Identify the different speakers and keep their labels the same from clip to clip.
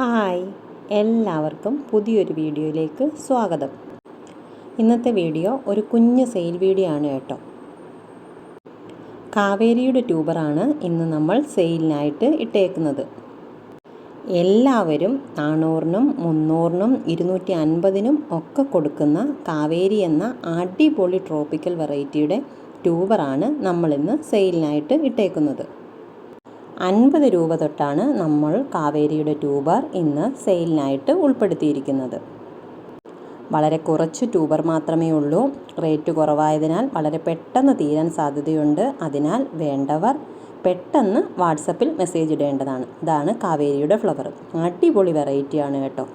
Speaker 1: Hi. എല്ലാവർക്കും പുതിയൊരു വീഡിയോയിലേക്ക് സ്വാഗതം. ഇന്നത്തെ വീഡിയോ ഒരു കുഞ്ഞ് സെയിൽ വീഡിയോ ആണ് കേട്ടോ. കാവേരിയുടെ ട്യൂബറാണ് ഇന്ന് നമ്മൾ സെയിലിനായിട്ട് ഇട്ടേക്കുന്നത്. എല്ലാവരും നാനൂറിനും മുന്നൂറിനും ഇരുന്നൂറ്റി അൻപതിനും ഒക്കെ കൊടുക്കുന്ന കാവേരി എന്ന അടിപൊളി ട്രോപ്പിക്കൽ വെറൈറ്റിയുടെ ട്യൂബറാണ് നമ്മളിന്ന് സെയിലിനായിട്ട് ഇട്ടേക്കുന്നത്. അൻപത് രൂപ തൊട്ടാണ് നമ്മൾ കാവേരിയുടെ ട്യൂബർ ഇന്ന് സെയിലിനായിട്ട് ഉൾപ്പെടുത്തിയിരിക്കുന്നത്. വളരെ കുറച്ച് ട്യൂബർ മാത്രമേ ഉള്ളൂ. റേറ്റ് കുറവായതിനാൽ വളരെ പെട്ടെന്ന് തീരാൻ സാധ്യതയുണ്ട്. അതിനാൽ വേണ്ടവർ പെട്ടെന്ന് വാട്സപ്പിൽ മെസ്സേജ് ഇടേണ്ടതാണ്. ഇതാണ് കാവേരിയുടെ ഫ്ലവർ. അടിപൊളി വെറൈറ്റിയാണ് കേട്ടോ.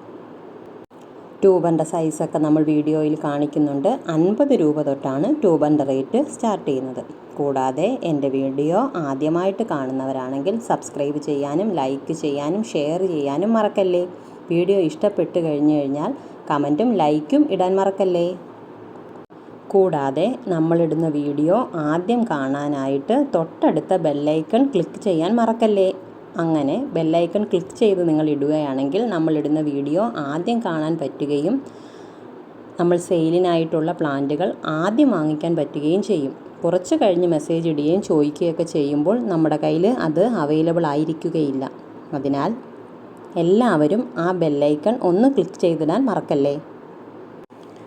Speaker 1: ട്യൂബറിന്റെ സൈസൊക്കെ നമ്മൾ വീഡിയോയിൽ കാണിക്കുന്നുണ്ട്. അൻപത് രൂപ തൊട്ടാണ് ട്യൂബറിന്റെ റേറ്റ് സ്റ്റാർട്ട് ചെയ്യുന്നത്. കൂടാതെ എന്റെ വീഡിയോ ആദ്യമായിട്ട് കാണുന്നവരാണെങ്കിൽ സബ്സ്ക്രൈബ് ചെയ്യാനും ലൈക്ക് ചെയ്യാനും ഷെയർ ചെയ്യാനും മറക്കല്ലേ? വീഡിയോ ഇഷ്ടപ്പെട്ട് കഴിഞ്ഞു കഴിഞ്ഞാൽ കമന്റും ലൈക്കും ഇടാൻ മറക്കല്ലേ? കൂടാതെ നമ്മളിടുന്ന വീഡിയോ ആദ്യം കാണാനായിട്ട് തൊട്ടടുത്ത ബെല്ലൈക്കൺ ക്ലിക്ക് ചെയ്യാൻ മറക്കല്ലേ? അങ്ങനെ ബെല്ലൈക്കൺ ക്ലിക്ക് ചെയ്ത് നിങ്ങൾ ഇടുകയാണെങ്കിൽ നമ്മളിടുന്ന വീഡിയോ ആദ്യം കാണാൻ പറ്റുകയും നമ്മൾ സെയിലിനായിട്ടുള്ള പ്ലാന്റുകൾ ആദ്യം വാങ്ങിക്കാൻ പറ്റുകയും ചെയ്യും. കുറച്ച് കഴിഞ്ഞ് മെസ്സേജ് ഇടുകയും ചോദിക്കുകയൊക്കെ ചെയ്യുമ്പോൾ നമ്മുടെ കയ്യിൽ അത് അവൈലബിൾ ആയിരിക്കുകയില്ല. അതിനാൽ എല്ലാവരും ആ ബെല്ലൈക്കൺ ഒന്ന് ക്ലിക്ക് ചെയ്തിടാൻ മറക്കല്ലേ?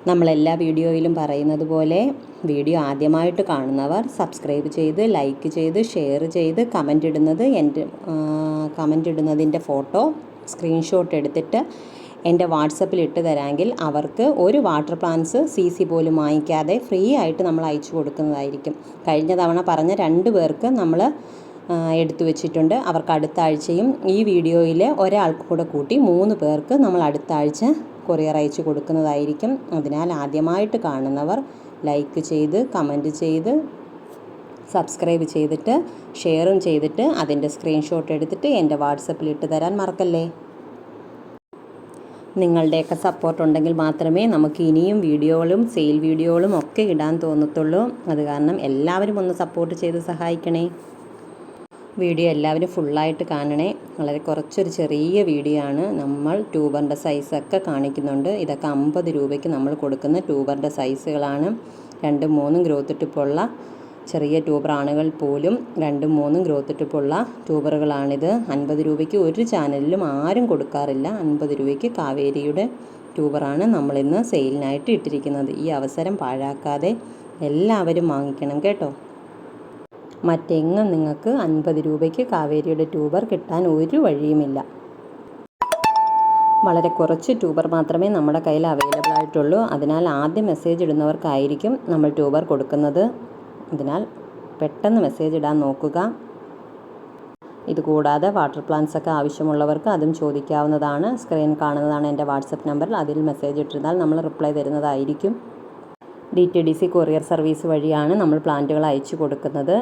Speaker 1: നമ്മളെല്ലാ വീഡിയോയിലും പറയുന്നത് പോലെ വീഡിയോ ആദ്യമായിട്ട് കാണുന്നവർ സബ്സ്ക്രൈബ് ചെയ്ത് ലൈക്ക് ചെയ്ത് ഷെയർ ചെയ്ത് കമന്റ് ഇടുന്നത് എന്റെ കമന്റ് ഇടുന്നതിന്റെ ഫോട്ടോ സ്ക്രീൻഷോട്ട് എടുത്തിട്ട് എന്റെ വാട്സപ്പിൽ ഇട്ട് തരാമെങ്കിൽ അവർക്ക് ഒരു വാട്ടർ പ്ലാന്റ്സ് സി സി പോലും വാങ്ങിക്കാതെ ഫ്രീ ആയിട്ട് നമ്മൾ അയച്ചു കൊടുക്കുന്നതായിരിക്കും. കഴിഞ്ഞ തവണ പറഞ്ഞ രണ്ട് പേർക്ക് നമ്മൾ എടുത്തു വെച്ചിട്ടുണ്ട്. അവർക്ക് അടുത്ത ആഴ്ചയും ഈ വീഡിയോയിലെ ഒരാൾക്ക് കൂടെ കൂട്ടി മൂന്ന് പേർക്ക് നമ്മൾ അടുത്ത ആഴ്ച കൊറിയർ അയച്ചു കൊടുക്കുന്നതായിരിക്കും. അതിനാൽ ആദ്യമായിട്ട് കാണുന്നവർ ലൈക്ക് ചെയ്ത് കമന്റ് ചെയ്ത് സബ്സ്ക്രൈബ് ചെയ്തിട്ട് ഷെയറും ചെയ്തിട്ട് അതിന്റെ സ്ക്രീൻഷോട്ട് എടുത്തിട്ട് എന്റെ വാട്സപ്പിൽ ഇട്ട് തരാൻ മറക്കല്ലേ? നിങ്ങളുടെയൊക്കെ സപ്പോർട്ട് ഉണ്ടെങ്കിൽ മാത്രമേ നമുക്ക് ഇനിയും വീഡിയോകളും സെയിൽ വീഡിയോകളും ഒക്കെ ഇടാൻ തോന്നത്തുള്ളൂ. അത് കാരണം എല്ലാവരും ഒന്ന് സപ്പോർട്ട് ചെയ്ത് സഹായിക്കണേ. വീഡിയോ എല്ലാവരും ഫുള്ളായിട്ട് കാണണേ. വളരെ കുറച്ചൊരു ചെറിയ വീഡിയോ ആണ്. നമ്മൾ ട്യൂബറിന്റെ സൈസൊക്കെ കാണിക്കുന്നുണ്ട്. ഇതൊക്കെ അമ്പത് രൂപയ്ക്ക് നമ്മൾ കൊടുക്കുന്ന ട്യൂബറിന്റെ സൈസുകളാണ് രണ്ടും മൂന്നും ഗ്രോത്ത് ടിപ്പുള്ള ചെറിയ ട്യൂബറാണുകൾ പോലും രണ്ടും മൂന്നും ഗ്രോത്ത് ടിപ്പുള്ള ട്യൂബറുകളാണിത്. അൻപത് രൂപയ്ക്ക് ഒരു ചാനലിലും ആരും കൊടുക്കാറില്ല. അൻപത് രൂപയ്ക്ക് കാവേരിയുടെ ട്യൂബറാണ് നമ്മളിന്ന് സെയിലിനായിട്ട് ഇട്ടിരിക്കുന്നത്. ഈ അവസരം പാഴാക്കാതെ എല്ലാവരും വാങ്ങിക്കണം കേട്ടോ. മറ്റെങ്ങും നിങ്ങൾക്ക് അൻപത് രൂപയ്ക്ക് കാവേരിയുടെ ട്യൂബർ കിട്ടാൻ ഒരു വഴിയുമില്ല. വളരെ കുറച്ച് ട്യൂബർ മാത്രമേ നമ്മുടെ കയ്യിൽ അവൈലബിൾ ആയിട്ടുള്ളൂ. അതിനാൽ ആദ്യം മെസ്സേജ് ഇടുന്നവർക്കായിരിക്കും നമ്മൾ ട്യൂബർ കൊടുക്കുന്നത്. അതിനാൽ പെട്ടെന്ന് മെസ്സേജ് ഇടാൻ നോക്കുക. ഇതുകൂടാതെ വാട്ടർ പ്ലാന്റ്സ് ഒക്കെ ആവശ്യമുള്ളവർക്ക് അതും ചോദിക്കാവുന്നതാണ്. സ്ക്രീൻ കാണുന്നതാണ് എന്റെ വാട്സപ്പ് നമ്പറിൽ. അതിൽ മെസ്സേജ് ഇട്ടിരുന്നാൽ നമ്മൾ റിപ്ലൈ തരുന്നതായിരിക്കും. D T D C courier service വഴിയാണ് നമ്മൾ പ്ലാന്റുകൾ അയച്ചു കൊടുക്കുന്നത്.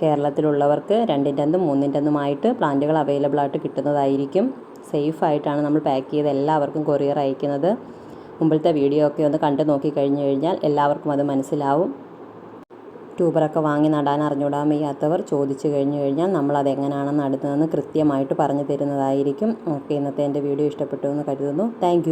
Speaker 1: കേരളത്തിലുള്ളവർക്ക് രണ്ടിന്റെ അന്നും മൂന്നിന്റെ അന്നുമായിട്ട് പ്ലാന്റുകൾ അവൈലബിൾ ആയിട്ട് കിട്ടുന്നതായിരിക്കും. സേഫ് ആയിട്ടാണ് നമ്മൾ പാക്ക് ചെയ്ത് എല്ലാവർക്കും കൊറിയർ അയക്കുന്നത്. മുമ്പിലത്തെ വീഡിയോ ഒക്കെ ഒന്ന് കണ്ടു നോക്കി കഴിഞ്ഞു കഴിഞ്ഞാൽ എല്ലാവർക്കും അത് മനസ്സിലാവും. ട്യൂബറൊക്കെ വാങ്ങി നടാൻ അറിഞ്ഞൂടാൻ വയ്യാത്തവർ ചോദിച്ചു കഴിഞ്ഞു കഴിഞ്ഞാൽ നമ്മൾ എങ്ങനെയാണെന്ന് നടുന്നതെന്ന് കൃത്യമായിട്ട് പറഞ്ഞു തരുന്നതായിരിക്കും. ഓക്കെ ഇന്നത്തെ എന്റെ വീഡിയോ ഇഷ്ടപ്പെട്ടു എന്ന് കരുതുന്നു. താങ്ക്